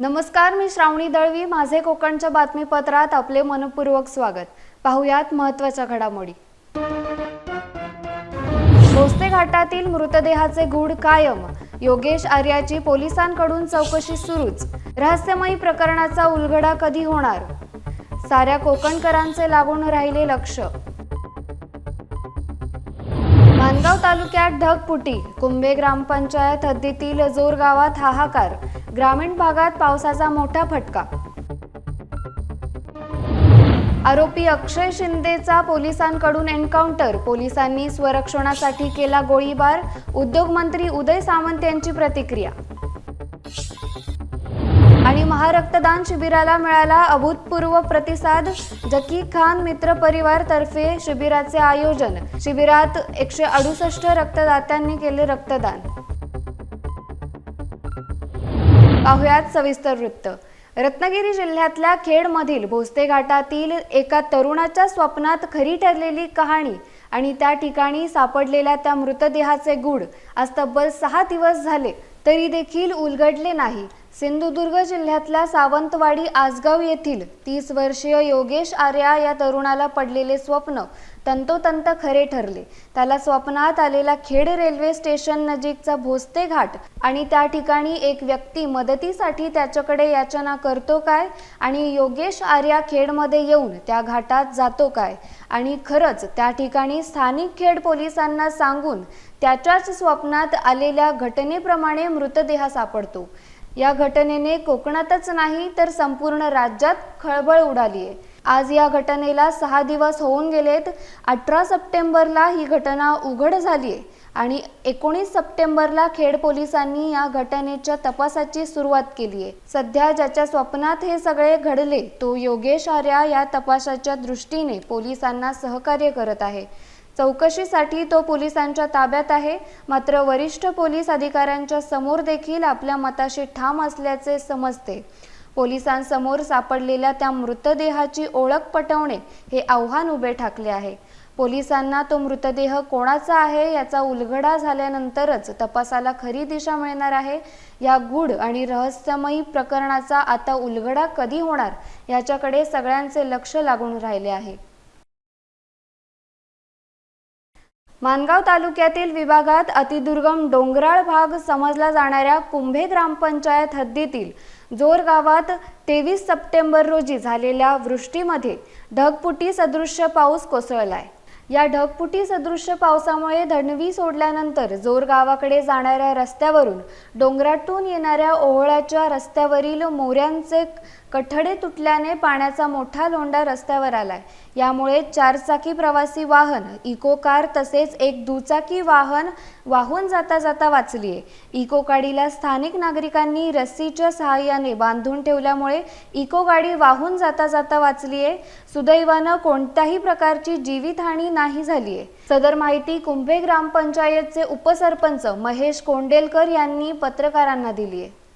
नमस्कार मी श्रावणी दळवी. माझे कोकणच्या बातमीपत्रात आपले मनपूर्वक स्वागत. पाहुयात महत्त्वाच्या घडामोडी. भोसते घाटातील मृतदेहाचे गूढ कायम. योगेश आर्याची पोलिसांकडून चौकशी सुरूच. रहस्यमयी प्रकरणाचा उलगडा कधी होणार? साऱ्या कोकणकरांचे लागून राहिले लक्ष. मानगाव तालुक्यात ढगपुटी कुंभे ग्रामपंचायत हद्दीतील जोर गावात हाहाकार. ग्रामीण भागात पावसाचा मोठा फटका. आरोपी अक्षय शिंदेचा पोलिसांकडून एन्काउंटर. पोलिसांनी स्वरक्षणासाठी केला गोळीबार. उद्योगमंत्री उदय सामंत यांची प्रतिक्रिया. आणि महारक्तदान शिबिराला मिळाला अभूतपूर्व प्रतिसाद. जकी खान मित्र परिवार तर्फे शिबिराचे आयोजन. शिबिरात एकशे अडुसष्ट रक्तदात्यांनी केले रक्तदान. पाहुयात सविस्तर वृत्त. रत्नागिरी जिल्ह्यातल्या खेडमधील भोसते घाटातील एका तरुणाच्या स्वप्नात खरी ठरलेली कहाणी आणि त्या ठिकाणी सापडलेल्या त्या मृतदेहाचे गूढ आज तब्बल सहा दिवस झाले तरी देखील उलगडले नाही. सिंधुदुर्ग जिल्ह्यातल्या सावंतवाडी आसगाव येथील तीस वर्षीय योगेश आर्या या तरुणाला पडलेले स्वप्न तंतोतंत खरे ठरले. त्याला स्वप्नात आलेला खेड रेल्वे स्टेशन नजीकचा भोसते घाट आणि त्या ठिकाणी एक व्यक्ती मदतीसाठी त्याच्याकडे याचना करतो काय? आणि योगेश आर्या खेडमध्ये येऊन त्या घाटात जातो काय? आणि खरंच त्या ठिकाणी स्थानिक खेड पोलिसांना सांगून त्याच्याच स्वप्नात आलेल्या घटनेप्रमाणे मृतदेह सापडतो. या घटनेने कोकणातच नाही तर संपूर्ण राज्यात खळबळ उडाली आहे आज या घटनेला सहा दिवस होऊन गेलेत. अठरा सप्टेंबरला ही घटना उघड झाली आहे आणि एकोणीस सप्टेंबरला खेड पोलिसांनी या घटनेच्या तपासाची सुरुवात केली आहे सध्या ज्याच्या स्वप्नात हे सगळे घडले तो योगेश आर्या या तपासाच्या दृष्टीने पोलिसांना सहकार्य करत आहे. चौकशीसाठी तो पोलिसांच्या ताब्यात आहे मात्र वरिष्ठ पोलीस अधिकाऱ्यांच्या समोर देखील आपल्या मताशी ठाम असल्याचे समजते. पोलिसांसमोर सापडलेल्या त्या मृतदेहाची ओळख पटवणे हे आव्हान उभे ठाकले आहे. पोलिसांना तो मृतदेह कोणाचा आहे याचा उलगडा झाल्यानंतरच तपासाला खरी दिशा मिळणार आहे. या गूढ आणि रहस्यमयी प्रकरणाचा आता उलगडा कधी होणार याच्याकडे सगळ्यांचे लक्ष लागून राहिले आहे. मानगाव तालुक्यातील विभागात अतिदुर्गम डोंगराळ भाग समजला जाणाऱ्या कुंभे ग्रामपंचायत हद्दीतील जोर गावात तेवीस सप्टेंबर रोजी झालेल्या वृष्टीमध्ये ढगपुटी सदृश्य पाऊस कोसळलाय. या ढगपुटी सदृश्य पावसामुळे धणवी सोडल्यानंतर जोर गावाकडे जाणाऱ्या रस्त्यावरून डोंगरातून येणाऱ्या ओहळाच्या रस्त्यावरील मोऱ्यांचे कठडे तुटल्याने पाण्याचा मोठा लोंढा रस्त्यावर आलाय. यामुळे चारचाकी प्रवासी वाहन इको कार तसेच एक दुचाकी वाहन वाहून जाता जाता वाचली आहे इको गाडीला स्थानिक नागरिकांनी रस्सीच्या सहाय्याने बांधून ठेवल्यामुळे इको गाडी वाहून जाता जाता वाचली आहे सुदैवानं कोणत्याही प्रकारची जीवितहानी नाही झाली आहे सदर माहिती कुंभे ग्रामपंचायतचे उपसरपंच महेश कोंडेलकर यांनी पत्रकारांना दिली आहे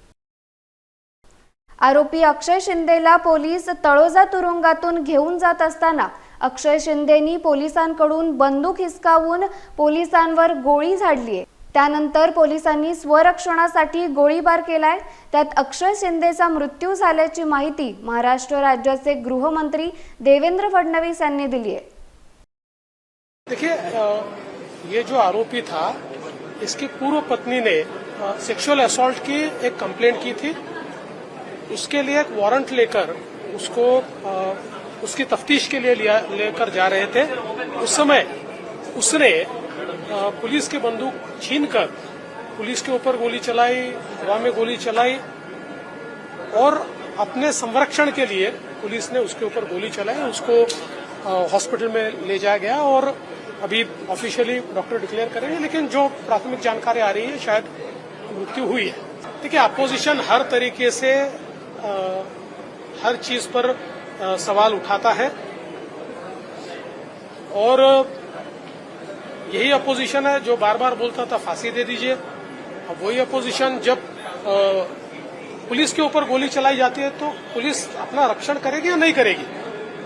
आरोपी अक्षय शिंदेला पोलीस तळोजा तुरुंगातून घेऊन जात असताना अक्षय शिंदेनी पोलिसांकडून बंदूक हिसकावून पोलिसांवर गोळी झाडलीये. त्यानंतर पोलिसांनी स्वरक्षणासाठी गोळीबार केलाय. त्यात अक्षय शिंदेचा मृत्यू झाल्याची माहिती महाराष्ट्र राज्याचे गृहमंत्री देवेंद्र फडणवीस यांनी दिली आहे देखिए ये जो आरोपी था इसकी पूर्व पत्नी ने सेक्सुअल असॉल्ट की एक कंप्लेंट की थी। उसके लिए एक वारंट लेकर उसको अ, उसकी तफ्तीश के लिए लेकर जा रहे थे। उस समय उसने अ, पुलिस की बंदूक छीनकर पुलिस के ऊपर गोली चलाई हवा में गोली चलाई और अपने संरक्षण के लिए पुलिस ने उसके ऊपर गोली चलाई उसको हॉस्पिटल में ले जाया गया और अभी ऑफिशियली डॉक्टर डिक्लेयर करेंगे लेकिन जो प्राथमिक जानकारी आ रही है शायद मृत्यु हुई है। देखिए अपोजिशन हर तरीके से हर चीज़ पर सवाल उठाता है। और यही अपोजिशन है जो बार बार बोलता था फांसी दे दीजिए। अब वही अपोजिशन जब अ, पुलिस के ऊपर गोली चलाई जाती है तो पुलिस अपना रक्षण करेगी या नहीं करेगी?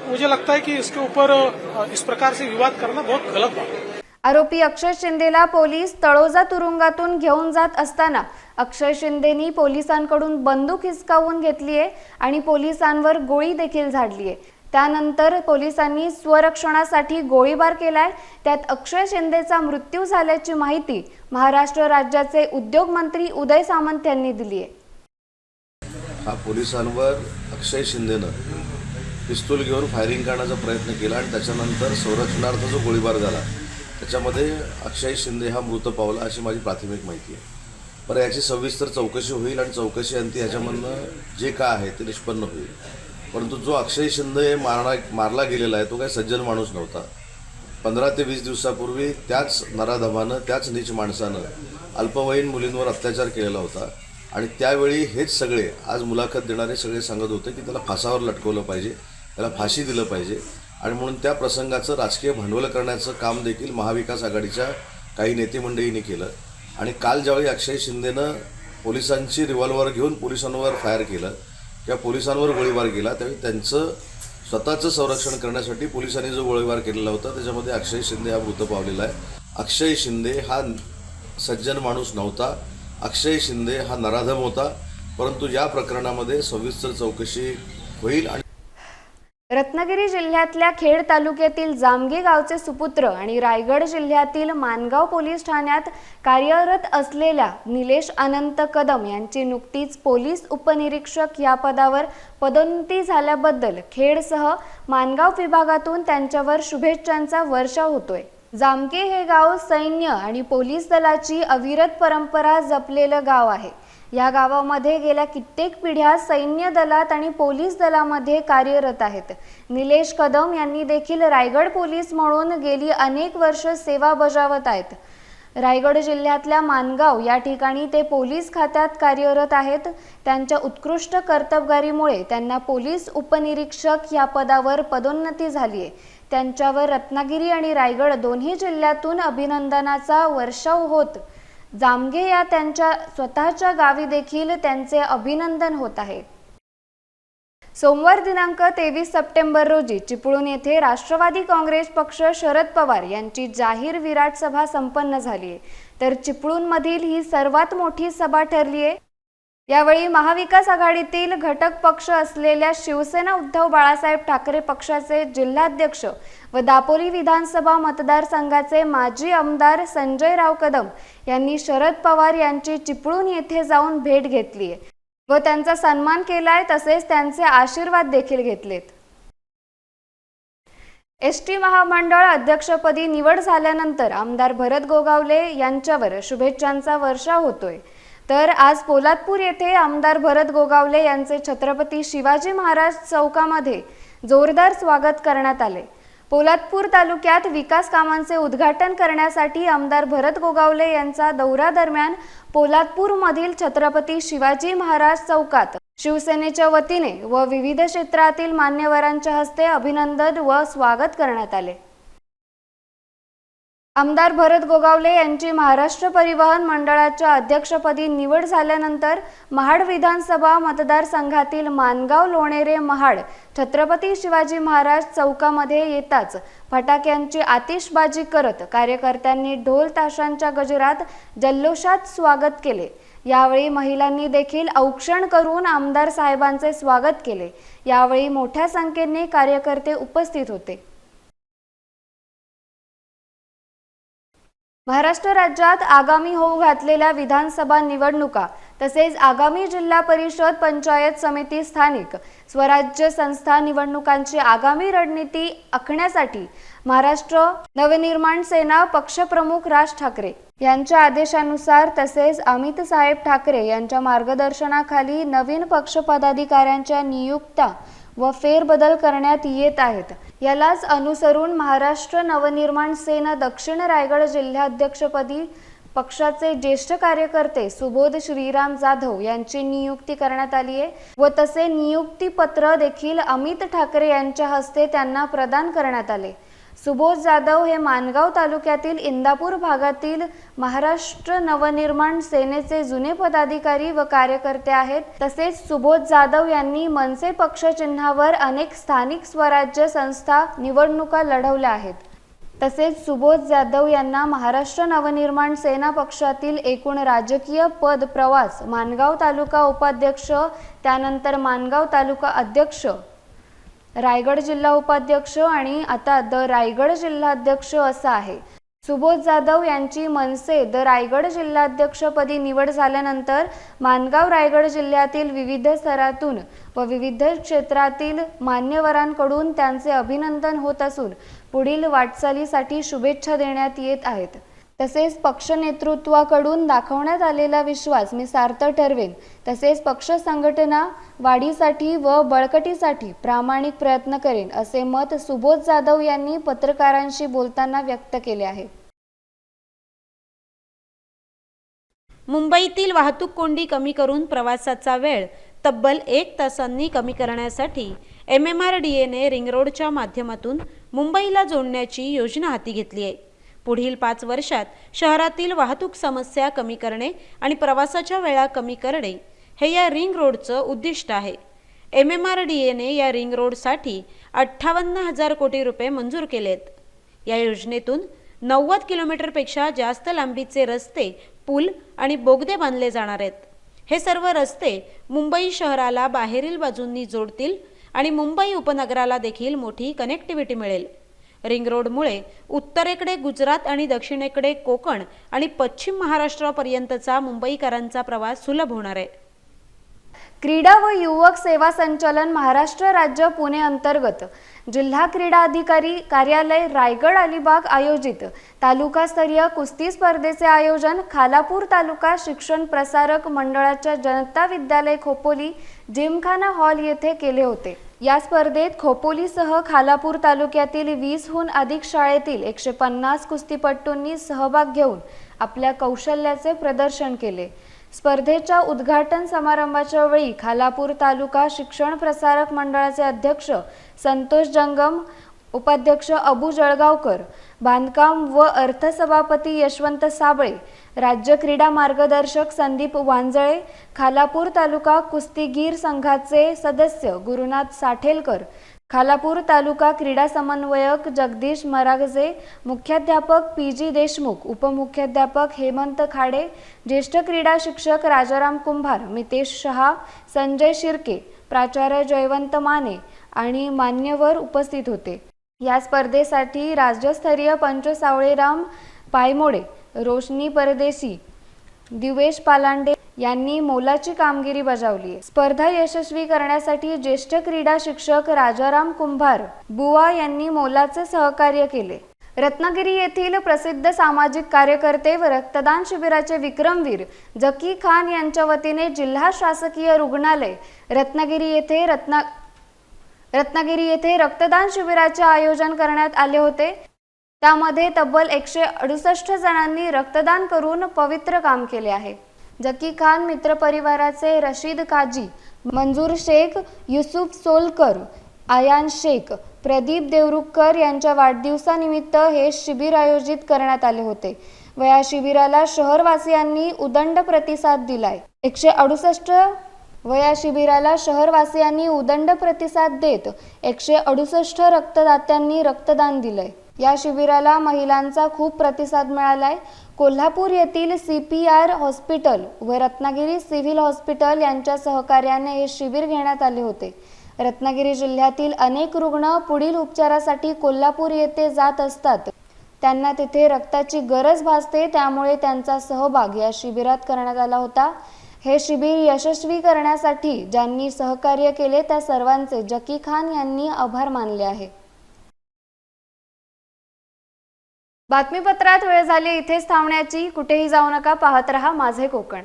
मुझे लगता है कि इसके ऊपर इस प्रकार से विवाद करना बहुत गलत बात है। आरोपी अक्षय शिंदेला पोलीस तळोजा तुरुंगातून घेऊन जात असताना अक्षय शिंदेनी पोलिसांकडून बंदूक हिसकावून घेतलीये आणि पोलिसांवर गोळी देखील झाडलीये. त्यानंतर पोलिसांनी स्वरक्षणासाठी गोळीबार केलाय. त्यात अक्षय शिंदेचा मृत्यू झाल्याची माहिती महाराष्ट्र राज्याचे उद्योग मंत्री उदय सामंत यांनी दिली आहे हा पोलिसांवर अक्षय शिंदेनं पिस्तूल घेऊन फायरिंग करण्याचा प्रयत्न केला आणि त्याच्यानंतर संरक्षणार्थ जो गोळीबार झाला त्याच्यामध्ये अक्षय शिंदे हा मृत पावला अशी माझी प्राथमिक माहिती आहे. पण याची सविस्तर चौकशी होईल आणि चौकशी अंती ह्याच्यामधनं जे काय आहे ते निष्पन्न होईल. परंतु जो अक्षय शिंदे मारणा मारला गेलेला आहे तो काही सज्जन माणूस नव्हता. पंधरा ते वीस दिवसापूर्वी त्याच नराधमानं त्याच नीच माणसानं अल्पवयीन मुलींवर अत्याचार केलेला होता. आणि त्यावेळी हेच सगळे आज मुलाखत देणारे सगळे सांगत होते की त्याला फासावर लटकवलं पाहिजे त्याला फाशी दिलं पाहिजे. आणि म्हणून त्या प्रसंगाचं राजकीय भांडवल करण्याचं काम देखील महाविकास आघाडीच्या काही नेते मंडळींनी केलं. आणि काल ज्यावेळी अक्षय शिंदेनं पोलिसांची रिव्हॉल्वर घेऊन पोलिसांवर फायर केलं किंवा पोलिसांवर गोळीबार केला त्यावेळी त्यांचं स्वतःचं संरक्षण करण्यासाठी पोलिसांनी जो गोळीबार केलेला होता त्याच्यामध्ये अक्षय शिंदे हा मृत पावलेला आहे. अक्षय शिंदे हा सज्जन माणूस नव्हता. अक्षय शिंदे हा नराधम होता. परंतु या प्रकरणामध्ये सविस्तर चौकशी होईल आणि रत्नागिरी जिल्ह्यातल्या खेड तालुक्यातील जामगे गावचे सुपुत्र आणि रायगड जिल्ह्यातील मानगाव पोलीस ठाण्यात कार्यरत असलेल्या निलेश अनंत कदम यांची नुकतीच पोलीस उपनिरीक्षक या पदावर पदोन्नती झाल्याबद्दल खेडसह मानगाव विभागातून त्यांच्यावर शुभेच्छांचा वर्षाव होतोय. जामगे हे गाव सैन्य आणि पोलीस दलाची अविरत परंपरा जपलेलं गाव आहे. या गावामध्ये गेल्या कित्येक पिढ्या सैन्य दलात आणि पोलीस दलामध्ये कार्यरत आहेत. निलेश कदम यांनी देखील रायगड पोलीस म्हणून गेली अनेक वर्ष सेवा बजावत आहेत. रायगड जिल्ह्यातल्या मानगाव या ठिकाणी ते पोलीस खात्यात कार्यरत आहेत. त्यांच्या उत्कृष्ट कर्तबगारीमुळे त्यांना पोलीस उपनिरीक्षक या पदावर पदोन्नती झाली आहे त्यांच्यावर रत्नागिरी आणि रायगड दोन्ही जिल्ह्यातून अभिनंदनाचा वर्षाव होत जामगे या त्यांच्या स्वतःच्या गावी देखील त्यांचे अभिनंदन होत आहे. सोमवार दिनांक तेवीस सप्टेंबर रोजी चिपळूण येथे राष्ट्रवादी काँग्रेस पक्ष शरद पवार यांची जाहीर विराट सभा संपन्न झाली आहे. तर चिपळूणमधील ही सर्वात मोठी सभा ठरली आहे. यावेळी महाविकास आघाडीतील घटक पक्ष असलेल्या शिवसेना उद्धव बाळासाहेब ठाकरे पक्षाचे जिल्हाध्यक्ष व दापोली विधानसभा मतदारसंघाचे माजी आमदार संजयराव कदम यांनी शरद पवार यांची चिपळूण येथे जाऊन भेट घेतली आहे व त्यांचा सन्मान केलाय तसेच त्यांचे आशीर्वाद देखील घेतलेत. एस टी महामंडळ अध्यक्षपदी निवड झाल्यानंतर आमदार भरत गोगावले यांच्यावर शुभेच्छांचा वर्षाव होतोय. तर आज पोलादपूर येथे आमदार भरत गोगावले यांचे छत्रपती शिवाजी महाराज चौकामध्ये जोरदार स्वागत करण्यात आले. पोलादपूर तालुक्यात विकास कामांचे उद्घाटन करण्यासाठी आमदार भरत गोगावले यांचा दौरा दरम्यान पोलादपूरमधील छत्रपती शिवाजी महाराज चौकात शिवसेनेच्या वतीने व विविध क्षेत्रातील मान्यवरांच्या हस्ते अभिनंदन व स्वागत करण्यात आले. आमदार भरत गोगावले यांची महाराष्ट्र परिवहन मंडळाच्या अध्यक्षपदी निवड झाल्यानंतर महाड विधानसभा मतदारसंघातील मानगाव लोणेरे महाड छत्रपती शिवाजी महाराज चौकामध्ये येताच फटाक्यांची आतिषबाजी करत कार्यकर्त्यांनी ढोल ताशांच्या गजरात जल्लोषात स्वागत केले. यावेळी महिलांनी देखील औक्षण करून आमदार साहेबांचे स्वागत केले. यावेळी मोठ्या संख्येने कार्यकर्ते उपस्थित होते. महाराष्ट्र राज्यात आगामी होऊ घातलेल्या विधानसभा निवडणुका तसेच आगामी जिल्हा परिषद पंचायत समिती स्थानिक स्वराज्य संस्था निवडणुकांची आगामी रणनीती आखण्यासाठी महाराष्ट्र नवनिर्माण सेना पक्षप्रमुख राज ठाकरे यांच्या आदेशानुसार तसेच अमित साहेब ठाकरे यांच्या मार्गदर्शनाखाली नवीन पक्ष पदाधिकाऱ्यांच्या नियुक्त्या व फेरबदल करण्यात येत आहेत. यालाच अनुसरून महाराष्ट्र नवनिर्माण सेना दक्षिण रायगड जिल्हाध्यक्षपदी पक्षाचे ज्येष्ठ कार्यकर्ते सुबोध श्रीराम जाधव यांची नियुक्ती करण्यात आली आहे व तसे नियुक्ती पत्र देखील अमित ठाकरे यांच्या हस्ते त्यांना प्रदान करण्यात आले. सुबोध जाधव हे मानगाव तालुक्यातील इंदापूर भागातील महाराष्ट्र नवनिर्माण सेनेचे जुने पदाधिकारी व कार्यकर्ते आहेत. तसेच सुबोध जाधव यांनी मनसे पक्ष चिन्हावर अनेक स्थानिक स्वराज्य संस्था निवडणुका लढवल्या आहेत. तसेच सुबोध जाधव यांना महाराष्ट्र नवनिर्माण सेना पक्षातील एकूण राजकीय पद प्रवास मानगाव तालुका उपाध्यक्ष त्यानंतर मानगाव तालुका अध्यक्ष रायगड जिल्हा उपाध्यक्ष आणि आता द रायगड जिल्हाध्यक्ष असा आहे. सुबोध जाधव यांची मनसे द रायगड जिल्हाध्यक्षपदी निवड झाल्यानंतर मानगाव रायगड जिल्ह्यातील विविध स्तरातून व विविध क्षेत्रातील मान्यवरांकडून त्यांचे अभिनंदन होत असून पुढील वाटचालीसाठी शुभेच्छा देण्यात येत आहेत. तसेच पक्ष नेतृत्वाकडून दाखवण्यात आलेला विश्वास मी सार्थ ठरवेन. तसेच पक्ष संघटना वाढीसाठी व बळकटीसाठी प्रामाणिक प्रयत्न करेन असे मत सुबोध जाधव यांनी पत्रकारांशी बोलताना व्यक्त केले आहे. मुंबईतील वाहतूक कोंडी कमी करून प्रवासाचा वेळ तब्बल एक तासांनी कमी करण्यासाठी एम एम आर डी एने रिंग रोडच्या माध्यमातून मुंबईला जोडण्याची योजना हाती घेतली आहे. पुढील पाच वर्षात शहरातील वाहतूक समस्या कमी करणे आणि प्रवासाच्या वेळा कमी करणे हे या रिंग रोडचं उद्दिष्ट आहे. एम एम आर डी एने या रिंग रोडसाठी अठ्ठावन्न हजार कोटी रुपये मंजूर केलेत. या योजनेतून नव्वद किलोमीटरपेक्षा जास्त लांबीचे रस्ते पूल आणि बोगदे बांधले जाणार आहेत. हे सर्व रस्ते मुंबई शहराला बाहेरील बाजूंनी जोडतील आणि मुंबई उपनगराला देखील मोठी कनेक्टिव्हिटी मिळेल. रिंगरोडमुळे उत्तरेकडे गुजरात आणि दक्षिणेकडे कोकण आणि पश्चिम महाराष्ट्रापर्यंतचा मुंबईकरांचा प्रवास सुलभ होणार आहे. क्रीडा व युवक सेवा संचालन महाराष्ट्र राज्य पुणे अंतर्गत जिल्हा क्रीडा अधिकारी कार्यालय रायगड अलिबाग आयोजित तालुकास्तरीय कुस्ती स्पर्धेचे आयोजन खालापूर तालुका शिक्षण प्रसारक मंडळाच्या जनता विद्यालय खोपोली जिमखाना हॉल येथे केले होते. या स्पर्धेत खोपोलीसह खालापूर तालुक्यातील वीसहून अधिक शाळेतील एकशे पन्नास कुस्तीपटूंनी सहभाग घेऊन आपल्या कौशल्याचे प्रदर्शन केले. स्पर्धेच्या उद्घाटन समारंभाच्या वेळी खालापूर तालुका शिक्षण प्रसारक मंडळाचे अध्यक्ष संतोष जंगम उपाध्यक्ष अबू जळगावकर बांधकाम व अर्थसभापती यशवंत साबळे राज्य क्रीडा मार्गदर्शक संदीप वांजळे खालापूर तालुका कुस्तीगीर संघाचे सदस्य गुरुनाथ साठेलकर खालापूर तालुका क्रीडा समन्वयक जगदीश मरागजे मुख्याध्यापक पी जी देशमुख उपमुख्याध्यापक हेमंत खाडे ज्येष्ठ क्रीडा शिक्षक राजाराम कुंभार मितेश शहा संजय शिर्के प्राचार्य जयवंत माने आणि मान्यवर उपस्थित होते. या स्पर्धेसाठी राज्यस्तरीय पंच सावळेराम पायमोडे रोशनी परदेशी दिवेश पालांडे यांनी मोलाची कामगिरी बजावली स्पर्धा यशस्वी करण्यासाठी ज्येष्ठ क्रीडा शिक्षक राजाराम कुंभार बुवा यांनी मोलाचे सहकार्य केले. रत्नागिरी येथील प्रसिद्ध सामाजिक कार्यकर्ते व रक्तदान शिबिराचे विक्रमवीर जकी खान यांच्या वतीने जिल्हा शासकीय रुग्णालय रत्नागिरी येथे रत्ना रत्नागिरी येथे रक्तदान शिबिराचे आयोजन करण्यात आले होते. त्यामध्ये तब्बल एकशे अडुसष्ट जणांनी रक्तदान करून पवित्र काम केले आहे. जकी खान मित्र परिवाराचे रशीद काजी मंजूर शेख युसुफ सोलकर आयान शेख प्रदीप देवरुखकर यांच्या वाढदिवसानिमित्त हे शिबिर आयोजित करण्यात आले होते. व या शिबिराला शहरवासियांनी उदंड प्रतिसाद दिलाय. एकशे अडुसष्ट व या शिबिराला शहरवासियांनी उदंड प्रतिसाद देत एकशे अडुसष्ट रक्तदात्यांनी रक्तदान दिलंय. या शिबिराला महिलांचा खूप प्रतिसाद मिळालाय. कोल्हापूर येथील सी पी आर हॉस्पिटल व रत्नागिरी सिव्हिल हॉस्पिटल यांच्या सहकार्याने हे शिबिर घेण्यात आले होते. रत्नागिरी जिल्ह्यातील अनेक रुग्ण पुढील उपचारासाठी कोल्हापूर येथे जात असतात. त्यांना तिथे रक्ताची गरज भासते त्यामुळे त्यांचा सहभाग या शिबिरात करण्यात आला होता. हे शिबिर यशस्वी करण्यासाठी ज्यांनी सहकार्य केले त्या सर्वांचे जकी खान यांनी आभार मानले आहे. बातमीपत्रात वेळ झाली इथेच थांबण्याची. कुठेही जाऊ नका पाहत रहा माझे कोकण.